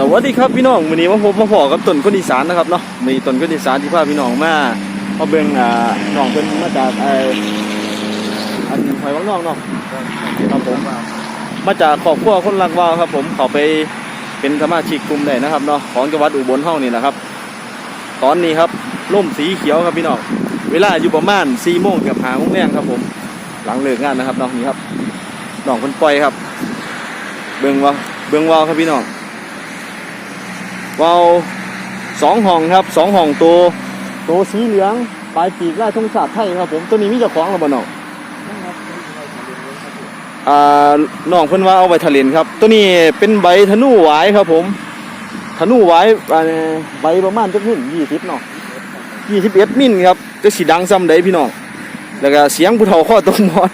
สวัสดีครับพี่น้องวันนี้มาพบมาพอกับต้นคนอีสานนะครับเนาะมีต้นคนอีสานที่พาพี่น้องมามาเบิ่งอ่าน้องเพิ่นมาจากไออันหอยวังน้อกเนาะครับผมมาจากครอบครัวคนรักวาวครับ ผมเขาไปเป็นสมาชิกกลุ่มได้นะครับเนาะของจังหวัดอุบลเฮานี่นะครับ ตอนนี้ครับร่มสีเขียวครับพี่น้องเวลาอยู่ประมาณ4โมงกับ5โมงแรงครับ ผม หลังเลิกงานนะครับเนาะนี่ครับน้องเพิ่นปล่อยครับ เบิ่งว่าเบิ่งว่าวครับพี่น้อง วาวสองห้องครับสองห้องตัวตัวสีเหลืองปลายปีกลายธงชาติไทยครับผมตัวนี้มีเจ้าของหรือเปล่าน้องอ่าน้องเพิ่นว่าเอาไว้ทะเลนครับ ตัวนี้เป็นใบธนูหวายครับผมธนูหวายอ่าใบประมาณจักมิลยี่สิบเนาะยี่สิบเอ็ดมิลครับจะสีดังซ้ำใดพี่น้องแล้วก็เสียงผู้เฒ่าข้อตกหมอน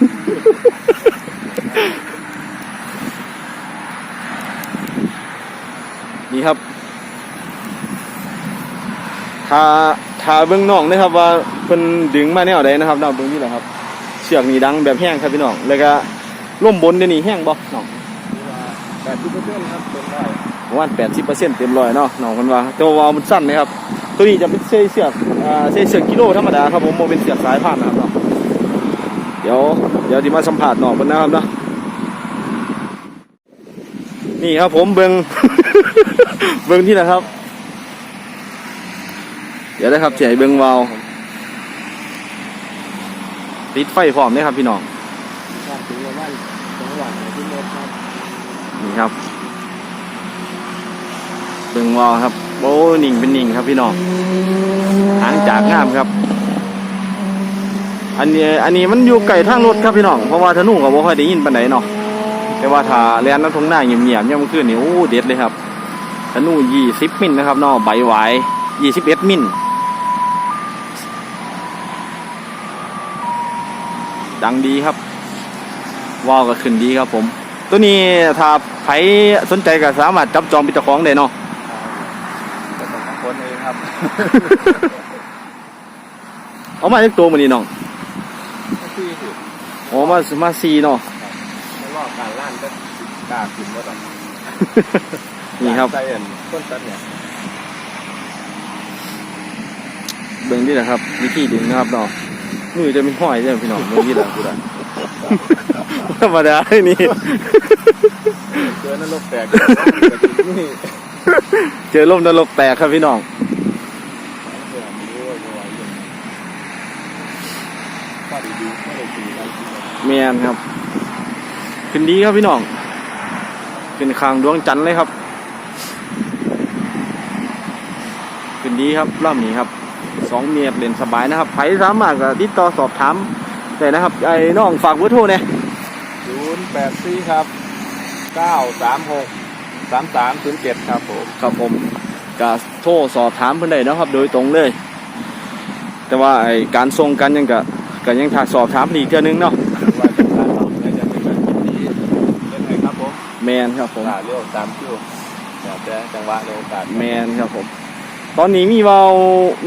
นี่ครับ ถ้าถ้าเบื้องน้องนะครับว่าเพิ่นดึงมาแนวใดนะครับน้องเบื้องนี้แหละครับ เชือกนี่ดังแบบแห้งครับพี่น้องแล้วก็ล่มบนเดี๋ยวนี้แห้งบ่น้องแปดสิบเปอร์เซ็นต์ครับเป็นได้ประมาณ80%เต็มร้อยเนาะน้องเพิ่นว่าแต่ว่าวาวมันสั้นนะครับตัวนี้จะเป็นเสือกอ่าเสือกกิโลธรรมดาครับผมบ่เป็นเสือกสายพานนะครับเนาะเดี๋ยวเดี๋ยวสิมาสัมภาษณ์น้องเพิ่นนะครับเนาะนี่ครับผมเบิ่งเบิ่งที่นะครับ ดี๋ยวนะครับเสียให้เบิ่งวาวติดไฟพร้อมเนี่ยครับพี่น้องครับถึงประมาณจังหวัดที่เมตรครับนี่ครับเบิ่งวาวครับโอ้นิ่งเป็นนิ่งครับพี่น้องหางจากงามครับ อันนี้อันนี้มันอยู่ไกลทางรถครับพี่น้องเพราะว่าธนูก็บ่ค่อยได้ยินปานใดเนาะแต่ว่าถ้าแล่นน้ำทงหน้าเงียบๆยามมื้อคืนนี่โอ้เด็ดเลยครับธนู20มิลนะครับเนาะใบหวาย21มิล ดังดีครับว้าวก็ขึ้นดีครับผม ตัวนี้ถ้าใครสนใจก็สามารถจับจองเป็นเจ้าของได้เนาะก็ต้องมาค้นเองครับ เอามาจากตัวมันนี่น้องที่สิอ๋อมามาซีเนาะไม่ว่าการล่านก็กล้าขึ้นว่าต้องนี่ครับใจเอ็นต้นตัดเนี่ยเบิ่งนี่แหละครับวิธีดึงนะครับเนาะ มือจะมีห้อยใช่ไหมพี่น้องเบิ่งนี่แหละกูได้ธรรมดาเลยนี่ เจอนรกแตกนี่เจอลมนรกแตกครับพี่น้องข้อดีๆไม่ได้ตีอะไรเมียนครับขึ้นดีครับพี่น้องขึ้นคางดวงจันทร์เลยครับขึ้นดีครับรอบนี้ครับ สองเมียเล่นสบายนะครับใครสามารถก็ติดต่อสอบถามได้นะครับ ไอ้น้องฝากเบอร์โทรเนี่ยศูนย์แปดสี่ครับเก้าสามหกสามสามศูนย์เจ็ดครับผมครับผมก็โทรสอบถามเพิ่นได้นะครับ โดยตรงเลย แต่ว่าไอ้การส่งกันยังก็ก็ยังถ้าสอบถามอีกเทื่อนึงเนาะว่าจะการเราเนี่ยจะเป็นแบบนี้เป็นไงครับผมแมนครับผมตาเร็วตามคิวแต่จังหวะในโอกาส แมนครับผม ตอนนี้มีเวา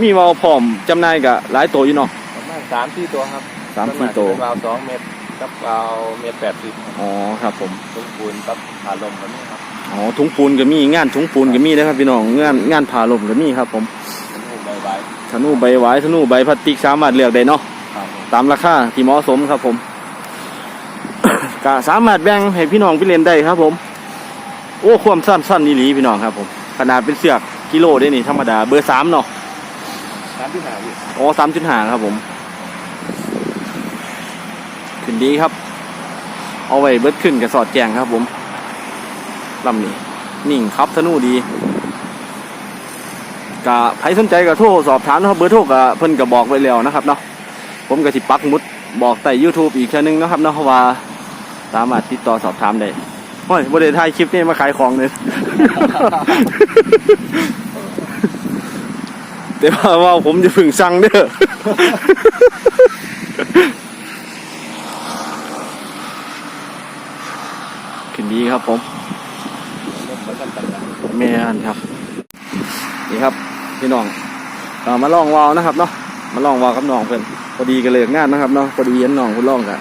มีเวาพร้อมจำหน่ายกับหลายตัวอยู่เนาะประมาณสามที่ตัวครับสามสี่ตัวเป็นวาล์วสองเมตรกับวาล์วเมตรแปดสิบอ๋อครับผมต้นปูนกับขาลมแบบนี้ครับอ๋อถุงปูนก็มีงานถุงปูนก็มีนะครับพี่น้องงานงานผ่าลมก็มีครับ ผมเป็นหูใบใบธนูใบหวายธนูใบพลาสติกสามารถเลือกได้เนาะครับผมตามราคาที่เหมาะสมครับผม ก็สามารถแบ่งให้พี่น้องไปเล่นได้ครับ ผม โอ้ความสั้นสั้นนี่หลีพี่น้องครับ ผม ขนาดเป็นเสือก กิโลได้นี่ธรรมดา เบอร์สามเนาะน้ำที่หาพี่โอ้สามจุดห้าครับผม ขึ้นดีครับ เอาไว้เบิดขึ้นกับสอดแจงครับผมลำนี้นิ่งครับธนูดีกะใครสนใจก็โทรสอบถามนะครับเบอร์โทรก็เพิ่นก็บอกไว้แล้วนะครับเนาะผมก็สิปักหมุดบอกใต้ YouTube อีกเช่นนึงนะครับเนาะว่าสามารถติดต่อสอบถามได้ โอ้ยบริเวณถ่ายคลิปนี่มาขายของเลย แต่ว่าว่าผมจะพึ่งสั่งเด้อขึ้นดีครับผมเมเหมือนกันกันนะแม่นครับ นี่ครับพี่น้องมาลองวาวนะครับเนาะมาลองวาวกับน้องเพื่อนพอดีกันเลยงานนะครับเนาะพอดีเห็นน้องคุณลองกัน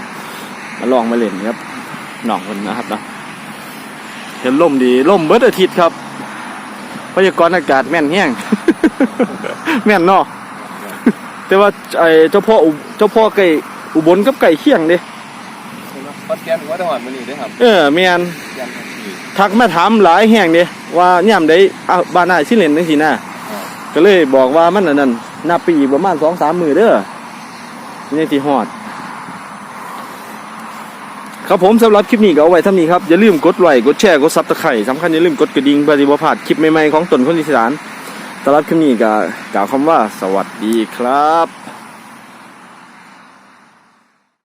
มาลองมาเล่นครับน้องคนนะครับเนาะ เห็นล่มดีล่มเบิดอาทิตย์ครับพยากรณ์อากาศแม่นแห้งแม่นเนาะแต่ว่าไอ้เจ้าพ่ออุเจ้าพ่อไก่อุบลกับไก่เคียงเด้ปัดแกนหัวจังหวัดมันนี่เด้อครับ เออแม่นแกนนี่ทักมาถามหลายแห่งเด้ว่าย่ามใดอ้าวบ้านนายสิเล่นจังซี่นะก็เลยบอกว่ามันอันนั้นนับไปอีกประมาณ2-3มื้อเด้อนี่สิฮอด ครับผมสำหรับคลิปนี้ก็เอาไว้เท่านี้ครับ อย่าลืมกดไลค์กดแชร์กดซับตะไคร่สำคัญอย่าลืมกดกระดิ่งเพื่อที่บ่พลาดคลิปใหม่ๆของตนคนอีสานสำหรับคลิปนี้ก็กล่าวคำว่าสวัสดีครับ